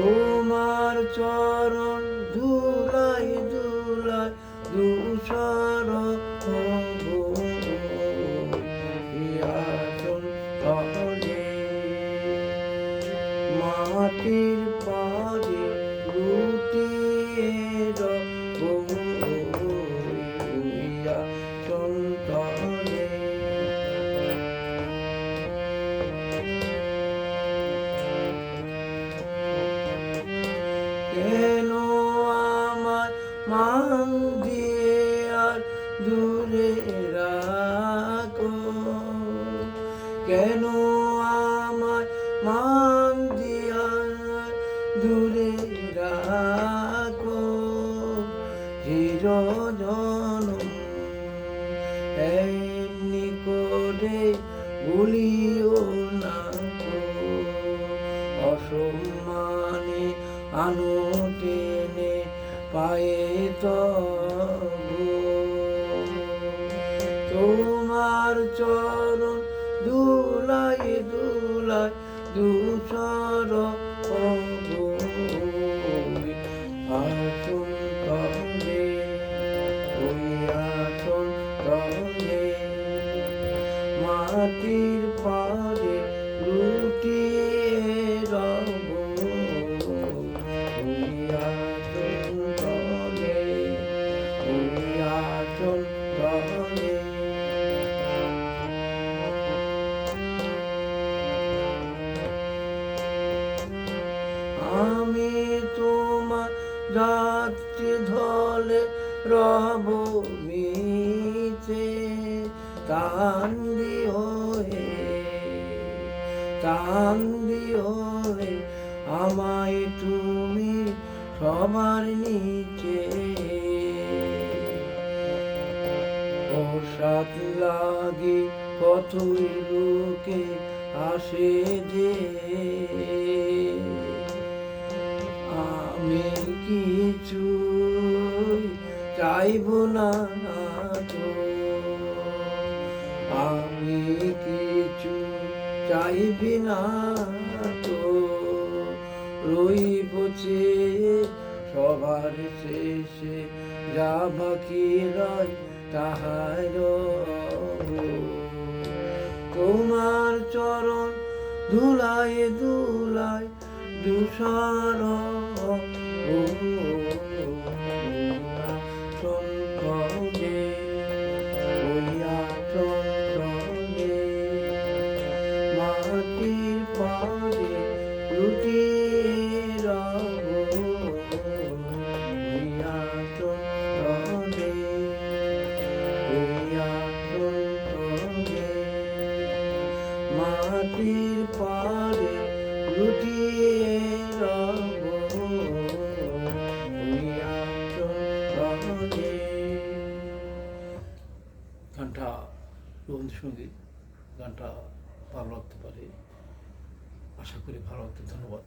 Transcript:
তোমার চরণ ধুলাই ধুলাই ধূসর মাটির পাড়ে দূরে রাখো কেন আমার মান দিয়ে দূরে রাখো? চিরজন এমনি করে ভুলিও না অসম্মানে আনো টেনে পায়ে তবু চরণ দুলাই দুলাই দুসর ওই আসুন মাটির পারে লুটিয়ে ধলে রব মিছে, কান্দি হয়ে কান্দি হয়ে আমায় তুমি সবার নিচে। সাত লাগে কতই লোকে আসে যে। আমি কিছু চাইব না আমি কিছু চাইবি না তো। রইব চেয়ে সবার শেষে, যা বাকি রয় তাহার তোমার চরণ ধুলায় ধুলায় দুসার মাটির পারে লুটিয়ে গানটা রবীন্দ্রসঙ্গীত গানটা ভালো লাগতে পারে আশা করি ভালো লাগতে ধন্যবাদ।